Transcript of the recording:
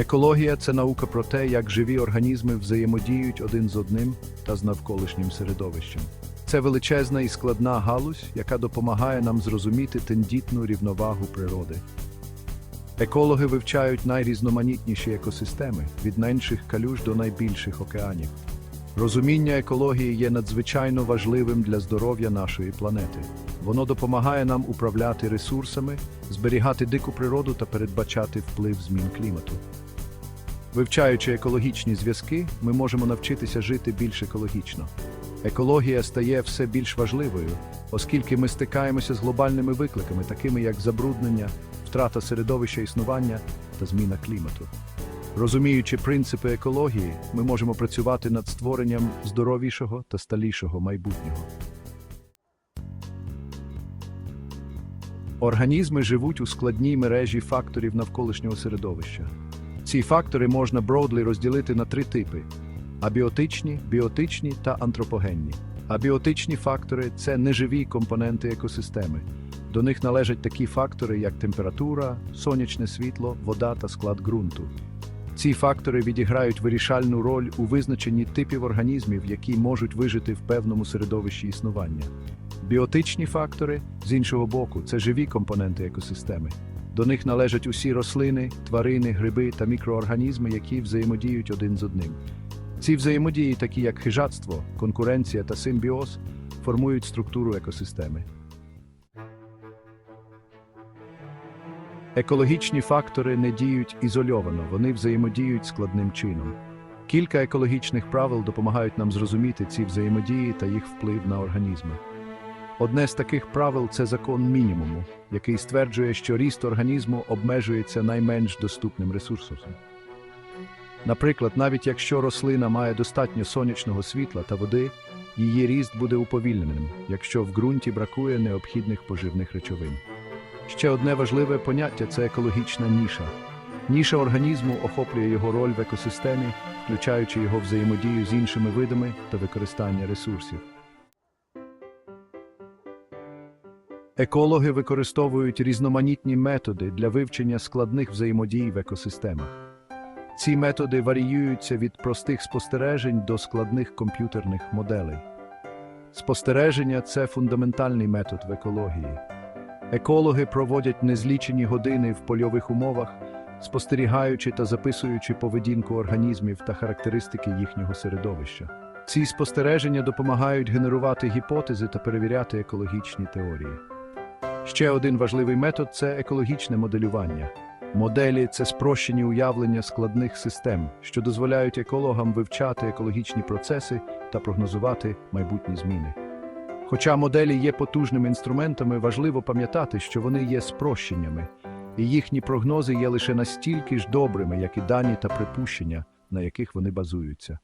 Екологія це наука про те, як живі організми взаємодіють один з одним та з навколишнім середовищем. Це величезна і складна галузь, яка допомагає нам зрозуміти тендітну рівновагу природи. Екологи вивчають найрізноманітніші екосистеми від менших калюж до найбільших океанів. Розуміння екології є надзвичайно важливим для здоров'я нашої планети. Воно допомагає нам управляти ресурсами, зберігати дику природу та передбачати вплив змін клімату. Вивчаючи екологічні зв'язки, ми можемо навчитися жити більш екологічно. Екологія стає все більш важливою, оскільки ми стикаємося з глобальними викликами, такими як забруднення, втрата середовища існування та зміна клімату. Розуміючи принципи екології, ми можемо працювати над створенням здоровішого та сталішого майбутнього. Організми живуть у складній мережі факторів навколишнього середовища. Ці фактори можна бродлі розділити на три типи: абіотичні, біотичні та антропогенні. Абіотичні фактори це неживі компоненти екосистеми. До них належать такі фактори, як температура, сонячне світло, вода та склад ґрунту. Ці фактори відіграють вирішальну роль у визначенні типів організмів, які можуть вижити в певному середовищі існування. Біотичні фактори, з іншого боку, це живі компоненти екосистеми. До них належать усі рослини, тварини, гриби та мікроорганізми, які взаємодіють один з одним. Ці взаємодії, такі як хижацтво, конкуренція та симбіоз, формують структуру екосистеми. Екологічні фактори не діють ізольовано, вони взаємодіють складним чином. Кілька екологічних правил допомагають нам зрозуміти ці взаємодії та їх вплив на організми. Одне з таких правил це закон мінімуму, який стверджує, що ріст організму обмежується найменш доступним ресурсом. Наприклад, навіть якщо рослина має достатньо сонячного світла та води, її ріст буде уповільненим, якщо в ґрунті бракує необхідних поживних речовин. Ще одне важливе поняття це екологічна ніша. Ніша організму охоплює його роль в екосистемі, включаючи його взаємодію з іншими видами та використання ресурсів. Екологи використовують різноманітні методи для вивчення складних взаємодій в екосистемах. Ці методи варіюються від простих спостережень до складних комп'ютерних моделей. Спостереження це фундаментальний метод в екології. Екологи проводять незлічені години в польових умовах, спостерігаючи та записуючи поведінку організмів та характеристики їхнього середовища. Ці спостереження допомагають генерувати гіпотези та перевіряти екологічні теорії. Ще один важливий метод це екологічне моделювання. Моделі це спрощені уявлення складних систем, що дозволяють екологам вивчати екологічні процеси та прогнозувати майбутні зміни. Хоча моделі є потужними інструментами, важливо пам'ятати, що вони є спрощеннями, і їхні прогнози є лише настільки ж добрими, як і дані та припущення, на яких вони базуються.